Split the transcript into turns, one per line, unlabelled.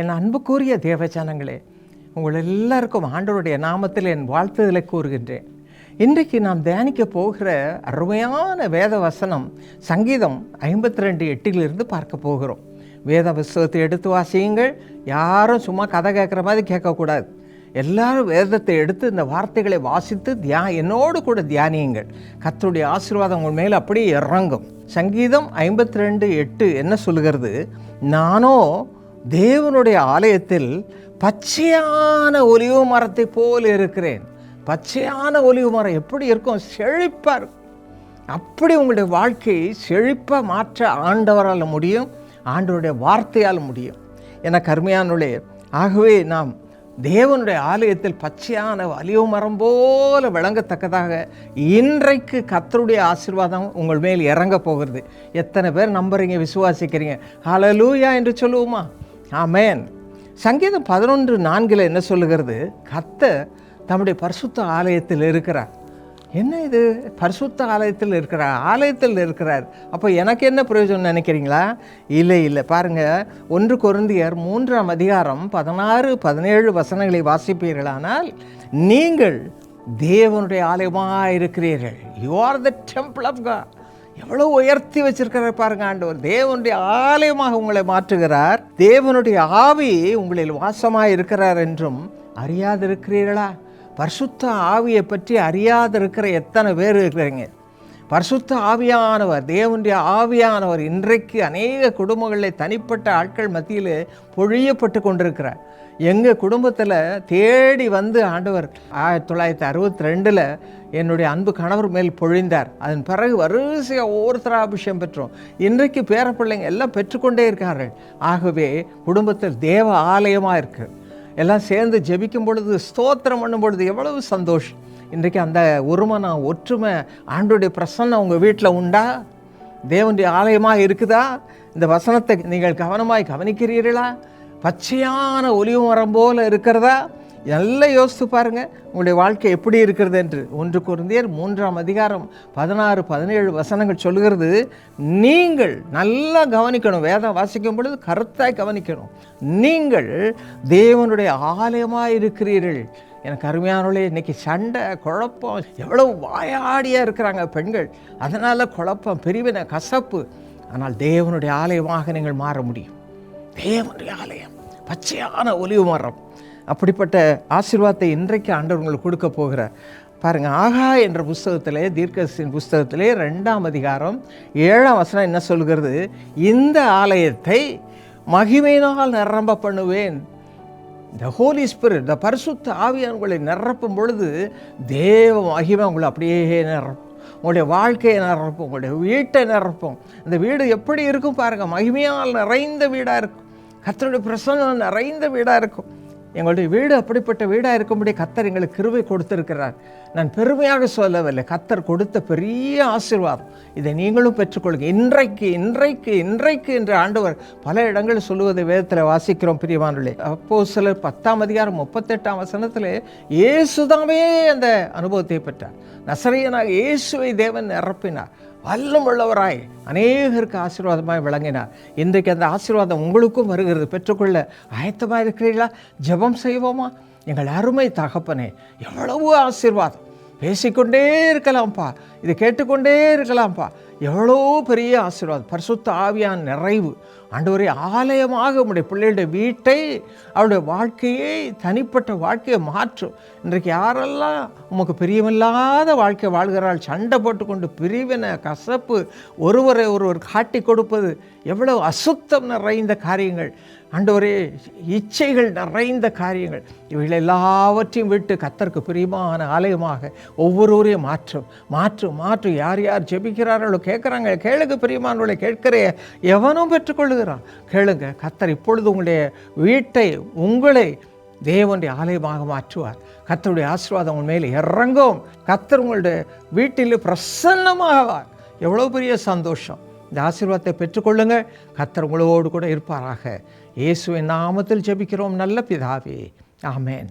என் அன்புக்குரிய தேவஜனங்களே உங்கள் எல்லாருக்கும் ஆண்டவருடைய நாமத்தில் என் வாழ்த்துதலை கூறுகின்றேன். இன்றைக்கு நாம் தியானிக்க போகிற அருமையான வேத வசனம் சங்கீதம் ஐம்பத்தி ரெண்டு எட்டிலிருந்து பார்க்க போகிறோம். வேத புஸ்தகத்தை எடுத்து வாசியுங்கள். யாரும் சும்மா கதை கேட்குற மாதிரி கேட்கக்கூடாது. எல்லாரும் வேதத்தை எடுத்து இந்த வார்த்தைகளை வாசித்து தியா என்னோடு கூட தியானியுங்கள். கத்தருடைய ஆசீர்வாதம் உங்கள் மேல் அப்படியே இறங்கும். சங்கீதம் ஐம்பத்தி ரெண்டு எட்டு என்ன சொல்லுகிறது? நானோ தேவனுடைய ஆலயத்தில் பச்சையான ஒலிவு மரத்தை போல் இருக்கிறேன். பச்சையான ஒலிவு மரம் எப்படி இருக்கும்? செழிப்பாக இருக்கும். அப்படி உங்களுடைய வாழ்க்கையை செழிப்பாக மாற்ற ஆண்டவரால் முடியும் ஆண்டவருடைய வார்த்தையால் முடியும். என கருமையானுடைய ஆகவே நாம் தேவனுடைய ஆலயத்தில் பச்சையான வலிவு மரம் போல விளங்கத்தக்கதாக இன்றைக்கு கத்தருடைய ஆசீர்வாதம் உங்கள் மேல் இறங்க போகிறது. எத்தனை பேர் நம்புறீங்க விசுவாசிக்கிறீங்க. ஹலலூயா என்று சொல்லுவோமா? ஆமேன். சங்கீதம் பதினொன்று நான்கில் என்ன சொல்லுகிறது? கத்த தம்முடைய பரிசுத்த ஆலயத்தில் இருக்கிறார். என்ன இது? பரிசுத்த ஆலயத்தில் இருக்கிறார் ஆலயத்தில் இருக்கிறார். அப்போ எனக்கு என்ன பிரயோஜனம் நினைக்கிறீங்களா? இல்லை இல்லை. பாருங்கள் ஒன்று குருந்தியர் மூன்றாம் அதிகாரம் பதினாறு பதினேழு வசனங்களை வாசிப்பீர்களானால் நீங்கள் தேவனுடைய ஆலயமாக இருக்கிறீர்கள் you are the temple of God எவ்வளோ உயர்த்தி வச்சிருக்கிறார் பாருங்க ஆண்டவர். தேவனுடைய ஆலயமாக உங்களை மாற்றுகிறார். தேவனுடைய ஆவி உங்களில் வாசமாக இருக்கிறார் என்றும் அறியாதிருக்கிறீர்களா? பரிசுத்த ஆவியை பற்றி அறியாதிருக்கிற எத்தனை பேர் இருக்கிறீங்க? பரிசுத்த ஆவியானவர் தேவனுடைய ஆவியானவர் இன்றைக்கு அநேக குடும்பங்களில் தனிப்பட்ட ஆட்கள் மத்தியில் பொழியப்பட்டு கொண்டிருக்கிறார். எங்கள் குடும்பத்தில் தேடி வந்து ஆண்டவர் ஆயிரத்தி தொள்ளாயிரத்தி அறுபத்தி ரெண்டில் என்னுடைய அன்பு கணவர் மேல் பொழிந்தார். அதன் பிறகு வரிசையாக ஒவ்வொருத்தராபிஷேகம் பெற்றோம். இன்றைக்கு பேர பிள்ளைங்க எல்லாம் பெற்றுக்கொண்டே இருக்கார்கள். ஆகவே குடும்பத்தில் தேவ ஆலயமாக இருக்கு. எல்லாம் சேர்ந்து ஜெபிக்கும் பொழுது ஸ்தோத்திரம் பண்ணும் பொழுது எவ்வளவு சந்தோஷம். இன்றைக்கு அந்த ஒருமனம் ஒற்றுமை ஆண்டுடைய பிரசன்னம் உங்கள் வீட்டில் உண்டா? தேவனுடைய ஆலயமாக இருக்குதா? இந்த வசனத்தை நீங்கள் கவனமாய் கவனிக்கிறீர்களா? பச்சையான ஒலிவு மரம் போல் இருக்கிறதா? நல்லா யோசித்து பாருங்கள் உங்களுடைய வாழ்க்கை எப்படி இருக்கிறது என்று. ஒன்று குருந்தியர் மூன்றாம் அதிகாரம் பதினாறு பதினேழு வசனங்கள் சொல்லுகிறது நீங்கள் நல்லா கவனிக்கணும். வேதம் வாசிக்கும் பொழுது கருத்தாய் கவனிக்கணும். நீங்கள் தேவனுடைய ஆலயமாக இருக்கிறீர்கள். எனக்கு அருமையானவளே இன்றைக்கி சண்டை குழப்பம் எவ்வளவு வாயாடியாக இருக்கிறாங்க பெண்கள். அதனால் குழப்பம் பிரிவினை கசப்பு. ஆனால் தேவனுடைய ஆலயமாக நீங்கள் மாற முடியும். தேவனுடைய ஆலயம் பச்சையான ஒலிவு மரம். அப்படிப்பட்ட ஆசீர்வாதத்தை இன்றைக்கு ஆண்டவர் உங்களுக்கு கொடுக்க போகிறார். பாருங்க ஆகா என்ற புஸ்தகத்திலே தீர்க்கசின் புஸ்தகத்திலே ரெண்டாம் அதிகாரம் ஏழாம் வசனம் என்ன சொல்கிறது? இந்த ஆலயத்தை மகிமையினால் நிரம்ப பண்ணுவேன் இந்த ஹோலி ஸ்பிரிட் இந்த பரிசுத்த ஆவியான் உங்களை நிரப்பும் பொழுது தேவ மகிமை உங்களை அப்படியே நிரப்பும். உங்களுடைய வாழ்க்கையை நிரப்பும் உங்களுடைய வீட்டை நிரப்பும். இந்த வீடு எப்படி இருக்கும் பாருங்கள் மகிமையால் நிறைந்த வீடாக இருக்கும். கத்தருடைய பிரசன்னம் நிறைந்த வீடாக இருக்கும். எங்களுடைய வீடு அப்படிப்பட்ட வீடாக இருக்கும்படி கத்தர் எங்களுக்கு கிருவை கொடுத்திருக்கிறார். நான் பெருமையாக சொல்லவில்லை. கத்தர் கொடுத்த பெரிய ஆசீர்வாதம். இதை நீங்களும் பெற்றுக்கொள்ளுங்க. இன்றைக்கு இன்றைக்கு இன்றைக்கு என்று ஆண்டவர் பல இடங்களில் சொல்லுவதை வேதத்தில் வாசிக்கிறோம் பிரியமானே அப்போ சிலர் பத்தாம் அதிகாரம் முப்பத்தெட்டாம் வசனத்தில் இயேசுதாமே அந்த அனுபவத்தை பெற்றார். நசரையனாக இயேசுவை தேவன் நிரப்பினார். வல்லம் உள்ளவராய் அநேகருக்கு ஆசீர்வாதமாய் விளங்கினார். இன்றைக்கு அந்த ஆசீர்வாதம் உங்களுக்கும் வருகிறது. பெற்றுக்கொள்ள ஆயத்தமாக இருக்கிறீர்களா? ஜெபம் செய்வோமா? எங்கள் அருமை தகப்பனே எவ்வளவு ஆசீர்வாதம். பேசிக்கொண்டே இருக்கலாம்ப்பா. இதை கேட்டுக்கொண்டே இருக்கலாம்ப்பா. எவ்வளோ பெரிய ஆசீர்வாதம். பரிசுத்த ஆவியான் நிறைவு. ஆண்டவரே ஆலயமாக உங்களுடைய பிள்ளைகளுடைய வீட்டை அவருடைய வாழ்க்கையை தனிப்பட்ட வாழ்க்கையை மாற்றும் இன்றைக்கு யாரெல்லாம் உமக்கு பிரியமில்லாத வாழ்க்கை வாழ்கிறாள் சண்டை போட்டுக்கொண்டு பிரிவினை கசப்பு ஒருவரை ஒருவர் காட்டி கொடுப்பது எவ்வளவு அசுத்தம் நிறைந்த காரியங்கள். ஆண்டவரே இச்சைகள் நிறைந்த காரியங்கள். இவைகள் எல்லாவற்றையும் விட்டு கத்தருக்கு பிரியமான ஆலயமாக ஒவ்வொருவரையும் மாற்றும். மாற்றும் மாற்றும் யார் யார் ஜெபிக்கிறார்களோ கேட்குறாங்க கேளுங்க பிரியமானவர்களை கேட்கிற எவனும் பெற்றுக்கொள்ளுகிறான். கேளுங்க கத்தர் இப்பொழுது உங்களுடைய வீட்டை உங்களை தேவனுடைய ஆலயமாக மாற்றுவார். கத்தருடைய ஆசீர்வாதம் உங்கள் மேலே இறங்கும். கத்தர் உங்களுடைய வீட்டில் பிரசன்னமாகவார் எவ்வளோ பெரிய சந்தோஷம். இந்த ஆசீர்வாதத்தை பெற்றுக்கொள்ளுங்கள் கத்தர் உங்களோடு கூட இருப்பாராக. இயேசுவின் நாமத்தில் ஜெபிக்கிறோம். நல்ல பிதாவே. ஆமேன்.